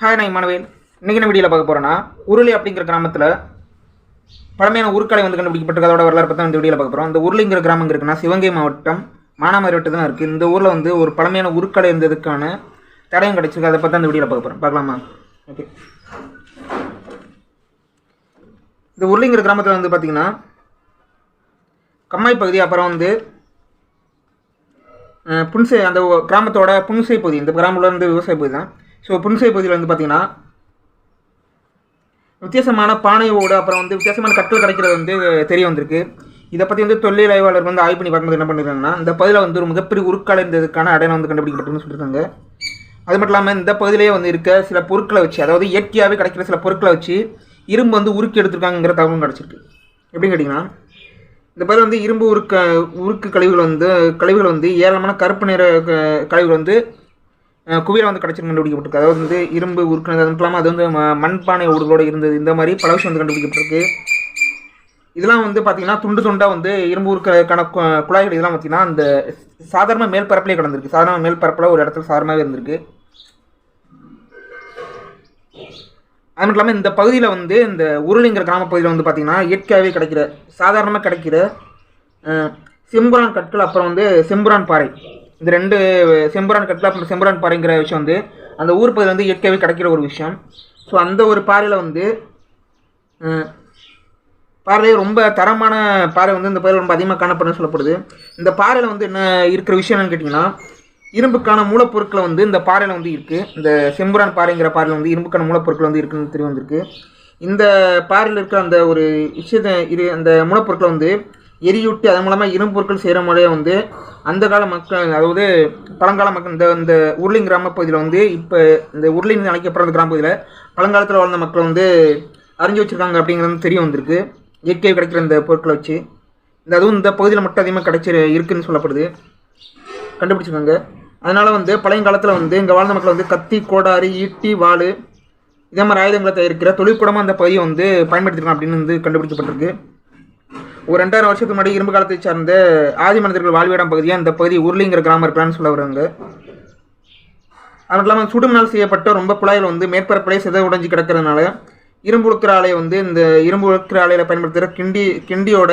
Hi நான் மனவேல் இன்றைக்கி என்ன வீடியோவில் பார்க்க போகிறேன்னா உருளி அப்படிங்கிற கிராமத்தில் பழமையான உருக்கலை வந்து கண்டுபிடிக்கப்பட்டிருக்கு. அதோட வரலாறு பற்றி இந்த வீடியோவில் பார்க்க போகிறோம் இந்த உருளிங்கிற கிராமம் இருக்குன்னா சிவகங்கை மாவட்டம் மானாமரி வட்டம் தான் இருக்குது இந்த ஊரில் வந்து ஒரு பழமையான உருக்கலை இருந்ததுக்கான தடயம் கிடச்சிருக்கு. அதை பற்றி அந்த வீடியோவில் பார்க்க போகிறோம் பார்க்கலாமா? ஓகே இந்த உருளிங்கிற கிராமத்தில் வந்து பார்த்திங்கன்னா கம்மாய் பகுதி அப்புறம் வந்து புன்சை அந்த கிராமத்தோட புன்சை பகுதி இந்த கிராமத்தில் வந்து விவசாய பகுதி தான். ஸோ புன்சை பகுதியில் வந்து பார்த்திங்கன்னா வித்தியாசமான பானை ஓடு அப்புறம் வந்து வித்தியாசமான கற்கள் கிடைக்கிறது வந்து தெரிய வந்திருக்கு. இதை பற்றி வந்து தொழில் ஆய்வாளர் வந்து ஆய்வு பண்ணி பார்க்கும்போது என்ன பண்ணிருக்காங்கன்னா இந்த பகுதியில் வந்து ஒரு மிகப்பெரிய உருக்கால இருந்ததுக்கான அடையாளம் வந்து கண்டுபிடிக்கப்பட்டதுன்னு சொல்லியிருக்காங்க அது மட்டும் இல்லாமல் இந்த பகுதியிலேயே வந்து இருக்க சில பொருட்களை வச்சு அதாவது இயற்கையாகவே கிடைக்கிற சில பொருட்களை வச்சு இரும்பு வந்து உருக்கி எடுத்திருக்காங்கிற தகவலும் கிடச்சிருக்கு. எப்படின்னு கேட்டிங்கன்னா இந்த பகுதியில் வந்து இரும்பு உருக்க உருக்கு கழிவுகள் வந்து கழிவுகள் வந்து ஏராளமான கருப்பு நிற க- கழிவுகள் வந்து குவியல் வந்து கடைச்சி கண்டுபிடிக்கப்பட்டிருக்கு. அதாவது வந்து இரும்பு உருக்குனது அது மட்டும் இல்லாமல் அது வந்து ம- மண்பானை ஓடுகளோட இருந்தது. இந்த மாதிரி பல விஷயம் வந்து கண்டுபிடிக்கப்பட்டிருக்கு. இதெல்லாம் வந்து பார்த்தீங்கன்னா துண்டு துண்டாக வந்து இரும்பு உருக்கிறதுக்கான கு- குழாய்கள் இதெல்லாம் பார்த்தீங்கன்னா அந்த சாதாரண மேல்பரப்பிலே கிடந்திருக்கு. சாதாரண மேல் பரப்பில் ஒரு இடத்துல சாதாரணமாகவே இருந்திருக்கு. அது மட்டும் இல்லாமல் இந்த பகுதியில் வந்து இந்த உருளிங்கிற கிராமப்பகுதியில் வந்து பார்த்திங்கன்னா இயற்கையாகவே கிடைக்கிற சாதாரணமாக கிடைக்கிற செம்புரான் கற்கள் அப்புறம் வந்து செம்புரான் பாறை. இந்த ரெண்டு செம்பரான் கற்கள் அப்புறம் பாறைங்கிற விஷயம் வந்து அந்த ஊர் பகுதியில் வந்து இயற்கையாகவே கிடைக்கிற ஒரு விஷயம். ஸோ அந்த ஒரு பாறையில் வந்து அஹ், பாறையிலே ரொம்ப தரமான பாறை வந்து இந்த பாறையில் ரொம்ப அதிகமாக காணப்படுதுன்னு சொல்லப்படுது. இந்த பாறையில் வந்து என்ன இருக்கிற விஷயம் என்னன்னு கேட்டிங்கன்னா இரும்புக்கான மூலப்பொருட்களை வந்து இந்த பாறையில் வந்து இருக்குது இந்த செம்புரான் பாறைங்கிற பாறையில் வந்து இரும்புக்கான மூலப்பொருட்கள் வந்து இருக்குன்னு தெரிய வந்திருக்கு இந்த பாறையில் இருக்கிற அந்த ஒரு விஷயத்தை இரு அந்த மூலப்பொருட்களை வந்து எரியூட்டி அதன் மூலமாக இரும்பு பொருட்கள் செய்கிற முறையை வந்து அந்த கால மக்கள் அதாவது பழங்கால மக்கள் இந்த இந்த உருளின் கிராமப்பகுதியில் வந்து இப்போ இந்த உருளின் அழைக்கப்படுற கிராமப்பகுதியில் பழங்காலத்தில் வாழ்ந்த மக்கள் வந்து அறிஞ்சு வச்சுருக்காங்க அப்படிங்கிறது தெரிய வந்திருக்கு. இயற்கை கிடைக்கிற இந்த பொருட்களை வச்சு. இந்த அதுவும் இந்த பகுதியில் மட்டும் அதிகமாக கிடைச்சி இருக்குதுன்னு சொல்லப்படுது. கண்டுபிடிச்சிருக்காங்க. அதனால் வந்து பழையங்காலத்தில் வந்து இங்கே வாழ்ந்த மக்கள் வந்து கத்தி கோடாரி ஈட்டி வாள் இதே மாதிரி ஆயுதங்களை தயாரிக்கிற தொழிற்கூடமாக அந்த பகுதியை வந்து பயன்படுத்திருக்காங்க அப்படின்னு வந்து கண்டுபிடிக்கப்பட்டிருக்கு. ஒரு ரெண்டாயிரம் வருஷத்துக்கு முன்னாடி இரும்பு காலத்தை சார்ந்த ஆதி மனிதர்கள் வாழ்விடம் பகுதியாக இந்த பகுதி உருளிங்கிற கிராமம் இருக்கலாம்னு சொல்ல வராங்க அது இல்லாமல் சுடுமணல் செய்யப்பட்ட ரொம்ப குழாயில் வந்து மேற்பரப்பிலே சித உடைஞ்சு கிடக்கிறதுனால இரும்பு உழுக்கிற ஆலையை வந்து இந்த இரும்பு உழுக்கிற ஆலையில் பயன்படுத்துகிற கிண்டி கிண்டியோட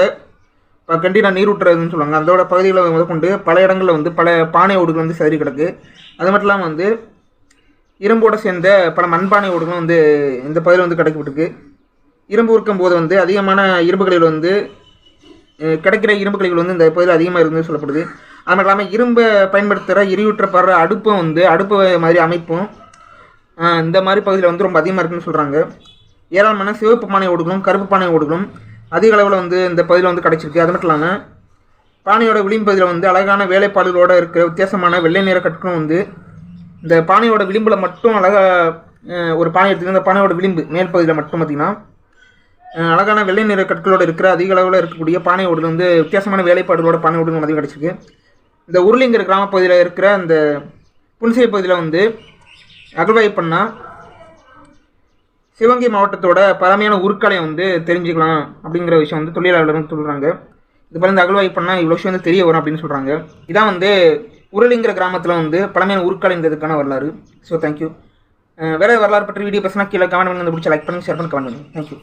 இப்போ நீர் ஊற்றுறதுன்னு சொல்லுவாங்க. அதோட பகுதிகளை முதற்கொண்டு பல இடங்களில் வந்து பல பானை ஓடுகள் வந்து சிதறி கிடக்கு. அது மட்டும் இல்லாமல் வந்து இரும்போடு சேர்ந்த பல மண்பானை ஓடுகளும் வந்து இந்த பகுதியில் வந்து கிடைக்கப்பட்டிருக்கு இரும்பு உருக்கும் போது வந்து அதிகமான இரும்புகளில் வந்து கிடைக்கிற இரும்பு கழிவுகள் வந்து இந்த பகுதியில் அதிகமாக இருந்து சொல்லப்படுது. அது மட்டும் இல்லாமல் இரும்பை பயன்படுத்துகிற எரியூற்றப்படுற அடுப்பும் வந்து அடுப்பு மாதிரி அமைப்பும் இந்த மாதிரி பகுதியில் வந்து ரொம்ப அதிகமாக இருக்குன்னு சொல்கிறாங்க ஏராளமான சிவப்பு பானை ஓடுகளும் கருப்பு பானை ஓடுகளும் அதிக அளவில் வந்து இந்த பகுதியில் வந்து கிடச்சிருக்கு. அது மட்டும் இல்லாமல் பானையோட விளிம்பு பகுதியில் வந்து அழகான வேலைப்பாடுகளோடு இருக்கிற வித்தியாசமான வெள்ளை நிற கற்களும் வந்து இந்த பானையோட விளிம்பில் மட்டும் அழகாக ஒரு பானை எடுத்துக்கிட்டு இந்த பானையோட விளிம்பு மேல் பகுதியில் மட்டும் பார்த்திங்கன்னா அழகான வெள்ளை நிற கற்களோடு இருக்கிற அதிக அளவில் இருக்கக்கூடிய பானை ஓடுகள் வந்து வித்தியாசமான வேலைப்பாடுகளோட பானை ஓடுகள் அதிகம் கிடச்சிருக்கு இந்த உருளிங்கிற கிராம பகுதியில் இருக்கிற அந்த புன்சை பகுதியில் வந்து அகழ்வாய் பண்ணால் சிவகங்கை மாவட்டத்தோட பழமையான உருக்கலை வந்து தெரிஞ்சுக்கலாம் அப்படிங்கிற விஷயம் வந்து தொழிலாளர்கள் வந்து சொல்கிறாங்க இது போல இந்த அகழ்வாய் பண்ணால் இவ்வளோ விஷயம் வந்து தெரிய வரும் அப்படின்னு சொல்கிறாங்க இதான் வந்து உருளிங்கிற கிராமத்தில் வந்து பழமையான உருக்கலைங்கிறதுக்கான இருந்ததுக்கான வரலாறு. ஸோ தேங்க்யூ வேறு வரலாறு பற்றி வீடியோ பேசினா கீழே கமெண்ட் பண்ணி வந்து பிடிச்ச லைக் பண்ணி ஷேர் பண்ணி கமெண்ட் பண்ணுங்க. தேங்க்யூ